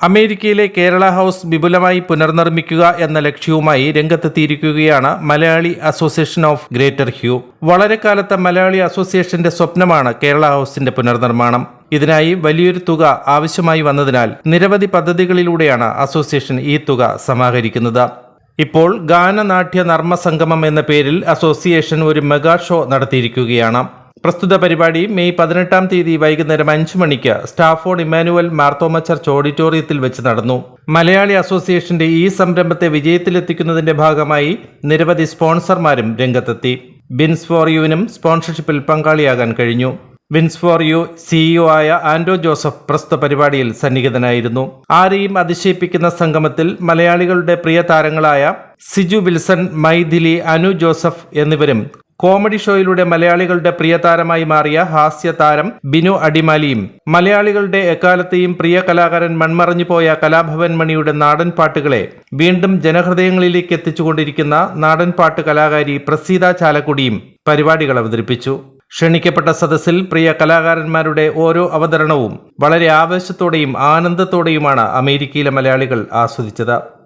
അമേരിക്കയിലെ കേരള ഹൗസ് വിപുലമായി പുനർനിർമ്മിക്കുക എന്ന ലക്ഷ്യവുമായി രംഗത്തെത്തിയിരിക്കുകയാണ് മലയാളി അസോസിയേഷൻ ഓഫ് ഗ്രേറ്റർ ഹ്യൂ. വളരെ കാലത്തെ മലയാളി അസോസിയേഷന്റെ സ്വപ്നമാണ് കേരള ഹൗസിന്റെ പുനർനിർമ്മാണം. ഇതിനായി വലിയൊരു തുക ആവശ്യമായി വന്നതിനാൽ നിരവധി പദ്ധതികളിലൂടെയാണ് അസോസിയേഷൻ ഈ തുക സമാഹരിക്കുന്നത്. ഇപ്പോൾ ഗാനനാട്യ നർമ്മ സംഗമം എന്ന പേരിൽ അസോസിയേഷൻ ഒരു മെഗാ ഷോ നടത്തിയിരിക്കുകയാണ്. പ്രസ്തുത പരിപാടി മെയ് പതിനെട്ടാം തീയതി വൈകുന്നേരം അഞ്ചു മണിക്ക് സ്റ്റാഫോർഡ് ഇമ്മാനുവൽ മാർത്തോമ ചർച്ച് ഓഡിറ്റോറിയത്തിൽ വെച്ച് നടന്നു. മലയാളി അസോസിയേഷന്റെ ഈ സംരംഭത്തെ വിജയത്തിലെത്തിക്കുന്നതിന്റെ ഭാഗമായി നിരവധി സ്പോൺസർമാരും രംഗത്തെത്തി. ബിൻസ് ഫോർ യുവിനും സ്പോൺസർഷിപ്പിൽ പങ്കാളിയാകാൻ കഴിഞ്ഞു. വിൻസ് ഫോർ യു സിഇഒ ആയ ആൻഡോ ജോസഫ് പ്രസ്തുത പരിപാടിയിൽ സന്നിഹിതനായിരുന്നു. ആരെയും അതിശയിപ്പിക്കുന്ന സംഗമത്തിൽ മലയാളികളുടെ പ്രിയ താരങ്ങളായ സിജു വിൽസൺ മൈഥിലി അനു ജോസഫ് എന്നിവരും കോമഡി ഷോയിലൂടെ മലയാളികളുടെ പ്രിയ താരമായി മാറിയ ഹാസ്യ താരം ബിനു അടിമാലിയും മലയാളികളുടെ എക്കാലത്തെയും പ്രിയ കലാകാരൻ മൺമറഞ്ഞുപോയ കലാഭവൻ മണിയുടെ നാടൻ പാട്ടുകളെ വീണ്ടും ജനഹൃദയങ്ങളിലേക്ക് എത്തിച്ചുകൊണ്ടിരിക്കുന്ന നാടൻ പാട്ട് കലാകാരി പ്രസീത ചാലക്കുടിയും പരിപാടികൾ അവതരിപ്പിച്ചു. ക്ഷണിക്കപ്പെട്ട സദസ്സിൽ പ്രിയ കലാകാരന്മാരുടെ ഓരോ അവതരണവും വളരെ ആവേശത്തോടെയും ആനന്ദത്തോടെയുമാണ് അമേരിക്കയിലെ മലയാളികൾ ആസ്വദിച്ചത്.